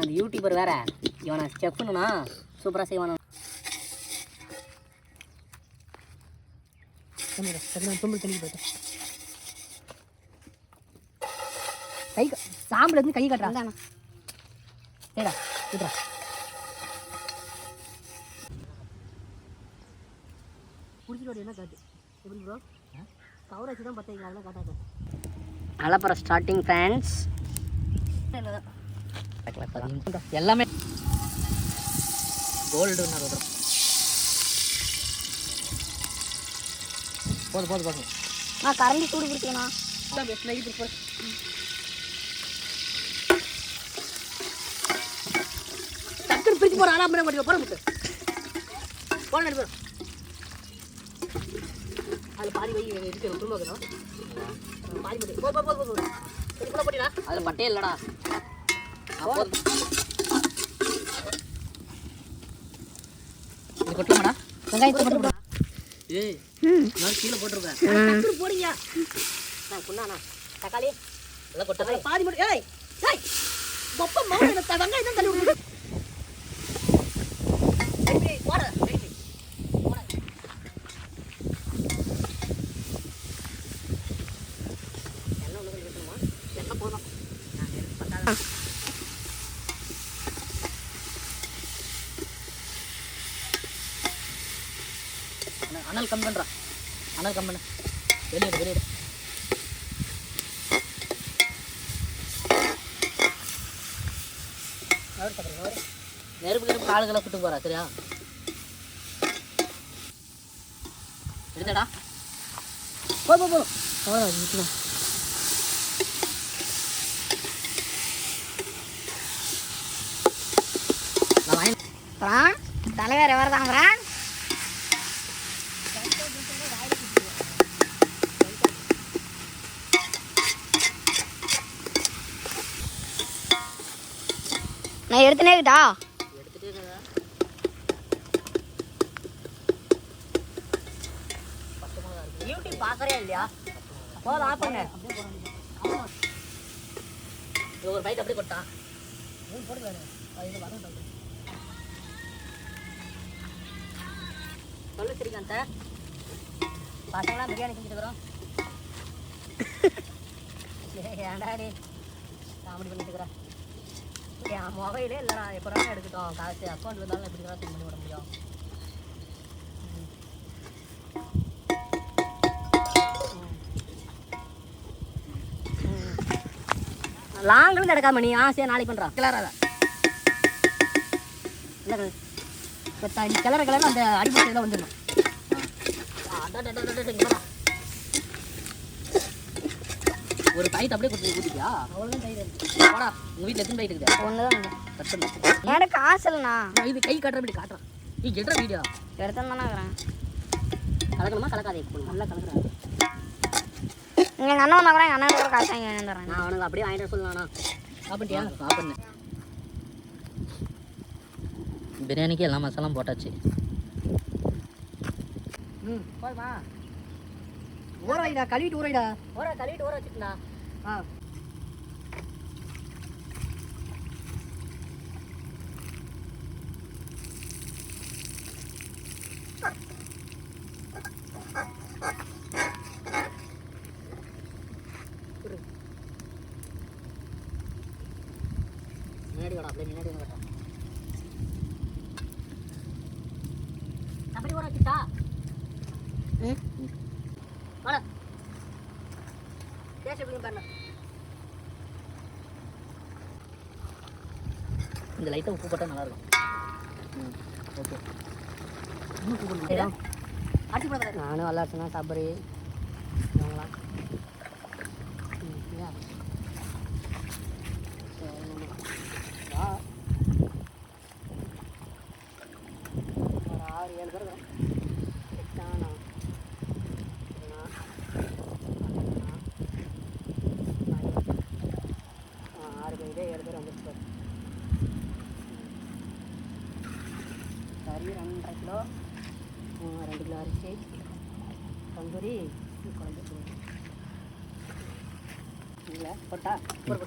அந்த யூடியூபர் வேற. இவனை செஃப்னுனா சூப்பராக செய்வானா. கை சாம்பிள் இருந்து கை கட்டுறா. சரிடா விட்டுறா. குடிச்சிட்டு என்ன காட்டு? எப்படி ப்ரோ கவர் வச்சு தான் அதெல்லாம் காட்டாது. அலப்பற ஸ்டார்டிங் ஃப்ரெண்ட்ஸ் எல்லாமே கோல்டு வரும் போதும் போதும் போதும் நான் கரண்டி சூடு பிடிச்சிக்கணும் பெஸ்ட் போகிறேன் டக்குனு பிரிச்சு போற ஆனா பண்ண மாட்டேங்க போற முட்டு போன நடி போறோம் அதில் பாதி வை இருக்கு குடும்பம் வைக்கணும் பாதி மட்டும் போ போ போ போ சரி கூட போட்டிடா. அதில் பட்டே இல்லைடா. இது கொட்டலாமாடா வெங்காயத்தை மட்டும் ஏய் நான் கீழே போட்டிருக்கேன் போடுங்க. நான் புண்ணாண்ணா தக்காளி எல்லாம் கொட்டல பாதி மட்டும் ஏய் ஏய் மொப்ப மௌன வெங்காயம் தான் தள்ளி விடு ஏய், போட வெயிட் போட எல்லாம் ஒன்று இருக்கணுமா எல்லாம் போதும் நான் எடுத்து பத்தாதான் அனல் கம் பண்ணுறா அனல் கம் பண்ணு. வெளியிடு வெளியிடு நெருப்பு நெருப்பு ஆளுகளை கூட்டு போறா சரியா? எடுத்தடா. போ போ போ. நிற்கணும் பிரான் தலைவர் எவர் தான் நான் எடுத்துனேக்கிட்டா எடுத்துட்டே இருக்கா யூடியூப் பார்க்கறே இல்லையா? போதும் ஆஃப் பண்ணு. ஒரு பைட் அப்படி கொட்டான் சொல்லு ஸ்ரீகாந்த. பசங்களாம் பிரியாணி செஞ்சுருக்குறோம் ஏன்டா நீ? காமெடி பண்ணிட்டு இருக்கிறேன் என் மொபைலே இல்லைடா எப்போ எடுக்கட்டும் காசு அக்கௌண்ட் இருந்தாலும் எப்படி தான் பண்ணி விட முடியும் லாங்கிலிருந்து நடக்காம நீ ஆசையாக நாளைக்கு பண்ணுறான் கிளறாத. இல்லை இப்போ கிளற கிளற அந்த அடிப்படையில் வந்துடணும். ஒரு பைட் அப்படியே கொடுத்து ஊற்றிட்டியா அவ்வளோதான் தயிர் போடா உங்கள் வீட்டில் எத்தனை பைட் இருக்குது? ஒன்று தான் கட் பண்ணு. எனக்கு காசு இல்லைண்ணா நான் இது கை காட்டுற இப்படி காட்டுறான். நீ எடுற வீடியோ. எடுத்துன்னு தானே இருக்கிறேன் கலக்கணுமா கலக்காதே நல்லா கலக்குறேன். எங்கள் அண்ணன் வந்தா கூட எங்கள் அண்ணன் கூட காசு வாங்கி நான் அவனுக்கு அப்படியே வாங்கிட்டு சொல்லலாம்ண்ணா சாப்பிட்டியா? சாப்பிட்ணு பிரியாணிக்கு எல்லா மசாலாம் போட்டாச்சு. ம் போதுமா ஊற வைடா கழுவிட்டு ஊற வைடா ஊற கழுவிட்டு ஊற வச்சுட்டுண்ணா ஆ முன்னாடி வாடா அப்படியே முன்னாடி வந்து கட்டா அப்படி ஊற வச்சுட்டா ம் வாடா டேஸ்ட் எப்படி பாருங்க இந்த லைட்டாக உப்பு போட்டால் நல்லா இருக்கும் ம் ஓகே இன்னும் உப்பு போடணும் அடிச்சு போட நானும் நல்லா சொன்னா சபரி இவங்களாம் ம் ஏன் வா. ஒரு ஆறு ஏழு பேர் இருக்கிறோம். எட்டானா, ஒண்ணா, அண்ணா, நாலு. ஆ, ஆறு பேர் இதே ஏழு பேர் வந்துட்டு பாரு. ரெண்டரை கிலோ ரெண்டு கிலோ அரிசி. தந்தூரி குழம்பு இல்லை போட்டா போடு போடு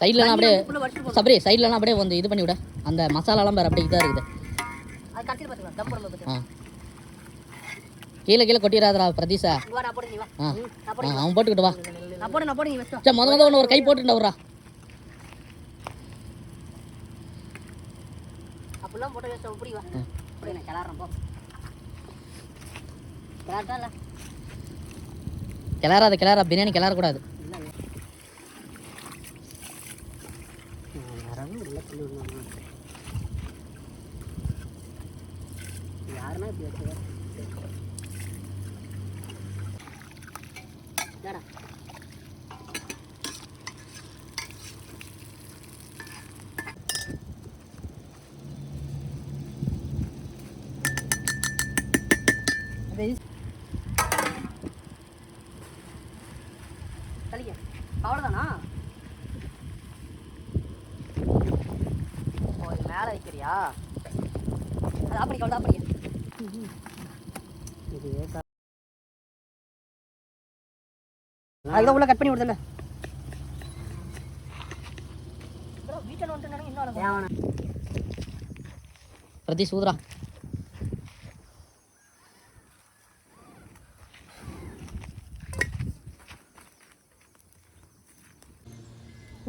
சைட்லலாம் அப்படியே. சபரி சைட்லலாம் அப்படியே வந்து இது பண்ணி விட. அந்த மசாலாலாம் பாரு அப்படியே இதாக இருக்குது. ஆ. கீழே கீழே கொட்டிடாதடா பிரதீஷா. ஆ. அவன் போட்டுக்கிட்டு வா. சரி முத முத ஒன்று ஒரு கை போட்டுண்டா விட்றா அப்படிலாம் போட்டு வச்சோ இப்படி வா இப்படி நான் கிளறேன் போ. கிளறட்டா இல்லை கிளறாத கிளறா. பிரியாணி சொல்லுவாங்க யாருன்னா இப்படி வச்சுக்க? ஏடா தலிக்க அவ்வளோதானா ஓ இது மேலே வைக்கிறியா? அது அப்படி கவுடா அப்படி இது அதுதான் உள்ள கட் பண்ணி விடுதல வீட்டில் வந்துட்டு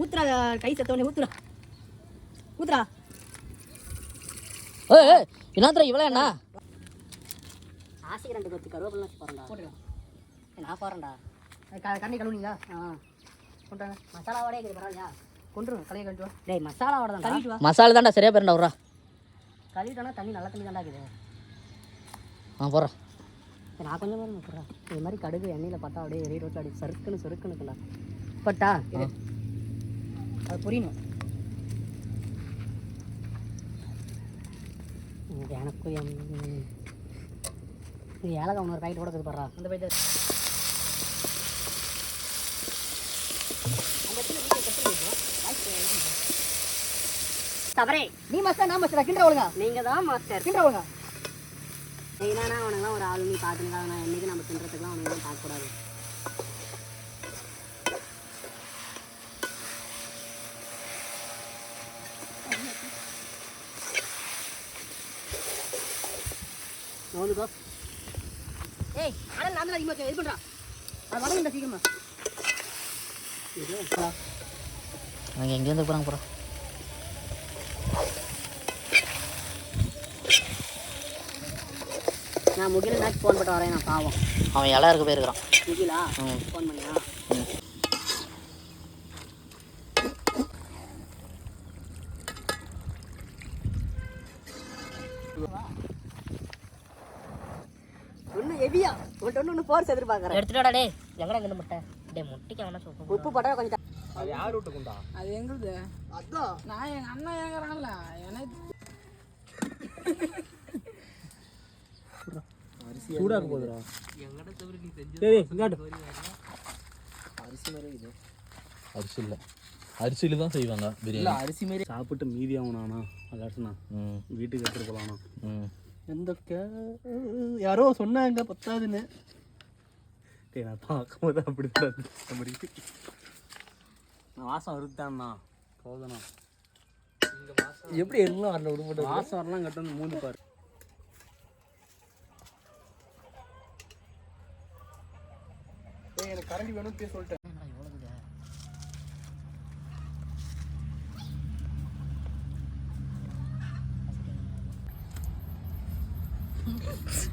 ஊத்துறா கை செத்தவனே ஊத்துறா. ஊத்துறா. ஏய், என்னத்துற இவ்வளோ என்ன? ஆசைக்கு ரெண்டு கொத்து கருவேப்பிலாம் போறேன்டா போட்டுருக்கேன் நான் போறேன்டா கண்ணி கழுவுனீங்களா? ஆ. கொண்டாங்க மசாலாவோட இருக்குது பரவாயில்லையா? கொண்டுருங்க கலையை கழிட்டு வா. டேய் மசாலாவோட தான் கழுவிட்டு மசாலா தான்டா சரியா போயிருண்டா விட்றா கழுவிட்டோன்னா தண்ணி நல்ல தண்ணி தான்டா இருக்குது. ஆ போடுறா சரி, நான் கொஞ்சம் நேரம் போடுறேன் இது மாதிரி கடுகு எண்ணெயில் பட்டா அப்படியே எரிய ரோட்டில் அப்படியே சறுக்குன்னு சறுக்குன்னு பட்டா அது புரியணும். எனக்கும் என் இது ஏலக்காய் இன்னொரு பாக்கெட் கூட இருக்குது பாடுறா அந்த பாக்கெட் தவறே. நீ மாஸ்டர் நான் மாஸ்டர் கிண்ட ஒழுங்கா? நீங்க தான் மாஸ்டர் கிண்ட ஒழுங்கா? என்னன்னா அவனுங்களாம் ஒரு ஆள் நீ பார்த்துங்க நான் என்னைக்கு நம்ம தின்றதுக்குலாம் அவனுங்களாம் பார்க்கக்கூடாது. நோந்துக்கோ ஏய் ஆனால் நான் தான் அதிகமாக இது பண்ணுறா அது வடங்குண்டா சீக்கிரமா. அவங்க எங்கேருந்து போகிறாங்க போகிறா நான் முகில நாச்சு ஃபோன் போட்டு வரேன். நான் பாவம். அவன் இலை இருக்க போயிருக்கிறான். முகிலா. ஃபோன் பண்ணியா? ம் ஒன்று ஹெவியா உன்ட்டு ஒன்று ஒன்று ஃபோர்ஸ் எதிர்பார்க்குறேன். எடுத்துட்டாடா டே எங்கடா இங்கே முட்டை? டே முட்டைக்கு அவனா சொல்லுவோம் உப்பு போட்டா கொஞ்சம் அது எங்களுது. அதான் நான் எங்க அண்ணன் ஏங்குறான்ல. எனக்கு அரிசி இல்லை. அரிசியில் தான் செய்வாங்க பிரியாணி. அரிசி மாரி சாப்பிட்டு மீதி ஆகணாண்ணா அதாச்சுண்ணா வீட்டுக்கு எடுத்துகிட்டு போகலாண்ணா ம். எந்த கே யாரோ சொன்னாங்க பத்தாதுன்னு. டேய் நான் பார்க்கும்போது அப்படி தான் அப்படி. நான் வாசம் வருத்தாண்ணா போதுண்ணா. எப்படி எல்லாம் வரல விடுபட்டு வாசம் வரலாம் கட்டணும் மூந்து பாரு. டேய் எனக்கு கரண்டி வேணும் பேச சொல்லிட்டேன்.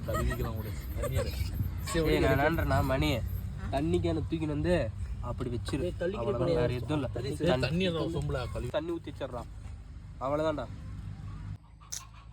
கழுவிக்கலாம் கூட ஏய் நான் என்னன்றேன்னா மணி தண்ணி கேனை தூக்கின்னு வந்து அப்படி வச்சிரு. வேற எதுவும் இல்லை. தண்ணி ஊற்றி வச்சிடுறான் அவ்வளோதான்டா